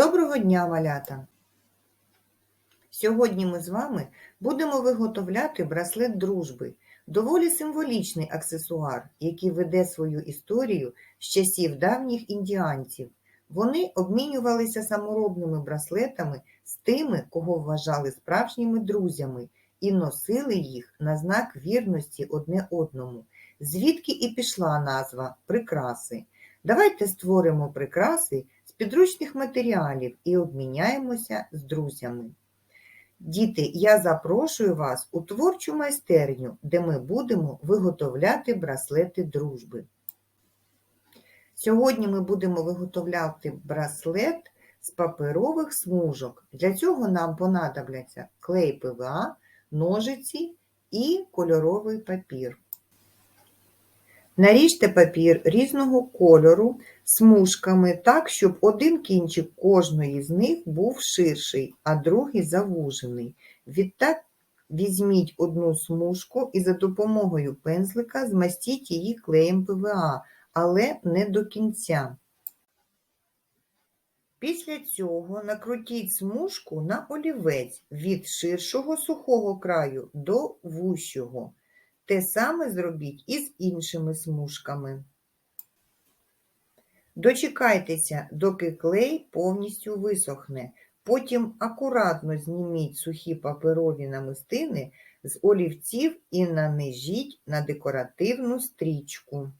Доброго дня, малята! Сьогодні ми з вами будемо виготовляти браслет дружби, доволі символічний аксесуар, який веде свою історію з часів давніх індіанців. Вони обмінювалися саморобними браслетами з тими, кого вважали справжніми друзями, і носили їх на знак вірності одне одному, звідки і пішла назва прикраси. Давайте створимо прикраси підручних матеріалів і обміняємося з друзями. Діти, я запрошую вас у творчу майстерню, де ми будемо виготовляти браслети дружби. Сьогодні ми будемо виготовляти браслет з паперових смужок. Для цього нам понадобляться клей ПВА, ножиці і кольоровий папір. Наріжте папір різного кольору смужками так, щоб один кінчик кожної з них був ширший, а другий завужений. Відтак візьміть одну смужку і за допомогою пензлика змастіть її клеєм ПВА, але не до кінця. Після цього накрутіть смужку на олівець від ширшого сухого краю до вущого. Те саме зробіть і з іншими смужками. Дочекайтеся, доки клей повністю висохне. Потім акуратно зніміть сухі паперові намистини з олівців і нанижіть на декоративну стрічку.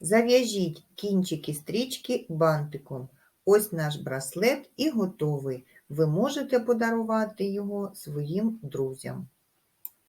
Зав'яжіть кінчики стрічки бантиком. Ось наш браслет і готовий. Ви можете подарувати його своїм друзям.